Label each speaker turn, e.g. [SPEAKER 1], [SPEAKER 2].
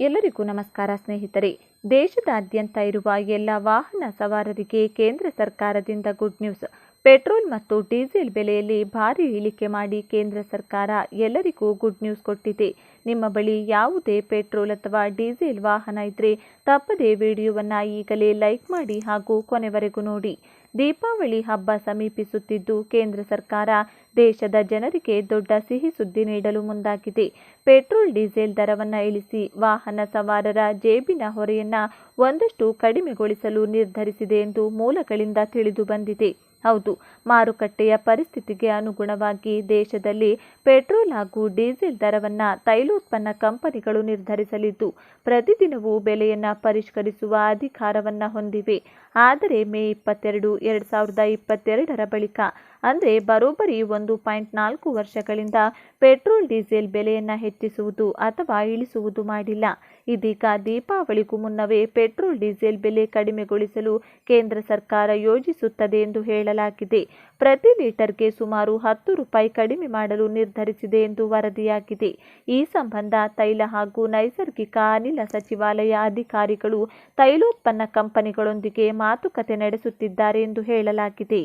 [SPEAKER 1] ಎಲ್ಲರಿಗೂ ನಮಸ್ಕಾರ ಸ್ನೇಹಿತರೆ. ದೇಶದಾದ್ಯಂತ ಇರುವ ಎಲ್ಲ ವಾಹನ ಸವಾರರಿಗೆ ಕೇಂದ್ರ ಸರ್ಕಾರದಿಂದ ಗುಡ್ ನ್ಯೂಸ್. ಪೆಟ್ರೋಲ್ ಮತ್ತು ಡೀಸೆಲ್ ಬೆಲೆಯಲ್ಲಿ ಭಾರಿ ಇಳಿಕೆ ಮಾಡಿ ಕೇಂದ್ರ ಸರ್ಕಾರ ಎಲ್ಲರಿಗೂ ಗುಡ್ ನ್ಯೂಸ್ ಕೊಟ್ಟಿದೆ. ನಿಮ್ಮ ಬಳಿ ಯಾವುದೇ ಪೆಟ್ರೋಲ್ ಅಥವಾ ಡೀಸೆಲ್ ವಾಹನ ಇದ್ದರೆ ತಪ್ಪದೇ ವಿಡಿಯೋವನ್ನು ಈಗಲೇ ಲೈಕ್ ಮಾಡಿ ಹಾಗೂ ಕೊನೆವರೆಗೂ ನೋಡಿ. ದೀಪಾವಳಿ ಹಬ್ಬ ಸಮೀಪಿಸುತ್ತಿದ್ದು ಕೇಂದ್ರ ಸರ್ಕಾರ ದೇಶದ ಜನರಿಗೆ ದೊಡ್ಡ ಸಿಹಿ ಸುದ್ದಿ ನೀಡಲು ಮುಂದಾಗಿದೆ. ಪೆಟ್ರೋಲ್, ಡೀಸೆಲ್ ದರವನ್ನು ಇಳಿಸಿ ವಾಹನ ಸವಾರರ ಜೇಬಿನ ಹೊರೆಯನ್ನ ಒಂದಷ್ಟು ಕಡಿಮೆಗೊಳಿಸಲು ನಿರ್ಧರಿಸಿದೆ ಎಂದು ಮೂಲಗಳಿಂದ ತಿಳಿದು ಬಂದಿದೆ. ಹೌದು, ಮಾರುಕಟ್ಟೆಯ ಪರಿಸ್ಥಿತಿಗೆ ಅನುಗುಣವಾಗಿ ದೇಶದಲ್ಲಿ ಪೆಟ್ರೋಲ್ ಹಾಗೂ ಡೀಸೆಲ್ ದರವನ್ನು ತೈಲೋತ್ಪನ್ನ ಕಂಪನಿಗಳು ನಿರ್ಧರಿಸಲಿದ್ದು, ಪ್ರತಿದಿನವೂ ಬೆಲೆಯನ್ನು ಪರಿಷ್ಕರಿಸುವ ಅಧಿಕಾರವನ್ನು ಹೊಂದಿವೆ. ಆದರೆ ಮೇ ಇಪ್ಪತ್ತೆರಡು, ಎರಡು ಸಾವಿರದ ಇಪ್ಪತ್ತೆರಡರ ಬಳಿಕ ಅಂದರೆ ಬರೋಬ್ಬರಿ ಒಂದು ಪಾಯಿಂಟ್ ನಾಲ್ಕು ವರ್ಷಗಳಿಂದ ಪೆಟ್ರೋಲ್, ಡೀಸೆಲ್ ಬೆಲೆಯನ್ನು ಹೆಚ್ಚಿಸುವುದು ಅಥವಾ ಇಳಿಸುವುದು ಮಾಡಿಲ್ಲ. ಇದೀಗ ದೀಪಾವಳಿಗೂ ಮುನ್ನವೇ ಪೆಟ್ರೋಲ್, ಡೀಸೆಲ್ ಬೆಲೆ ಕಡಿಮೆಗೊಳಿಸಲು ಕೇಂದ್ರ ಸರ್ಕಾರ ಯೋಜಿಸುತ್ತದೆ ಎಂದು ಹೇಳಲಾಗಿದೆ. ಪ್ರತಿ ಲೀಟರ್ಗೆ ಸುಮಾರು ಹತ್ತು ರೂಪಾಯಿ ಕಡಿಮೆ ಮಾಡಲು ನಿರ್ಧರಿಸಿದೆ ಎಂದು ವರದಿಯಾಗಿದೆ. ಈ ಸಂಬಂಧ ತೈಲ ಹಾಗೂ ನೈಸರ್ಗಿಕ ಅನಿಲ ಸಚಿವಾಲಯ ಅಧಿಕಾರಿಗಳು ತೈಲೋತ್ಪನ್ನ ಕಂಪನಿಗಳೊಂದಿಗೆ ಮಾತುಕತೆ ನಡೆಸುತ್ತಿದ್ದಾರೆ ಎಂದು ಹೇಳಲಾಗಿದೆ.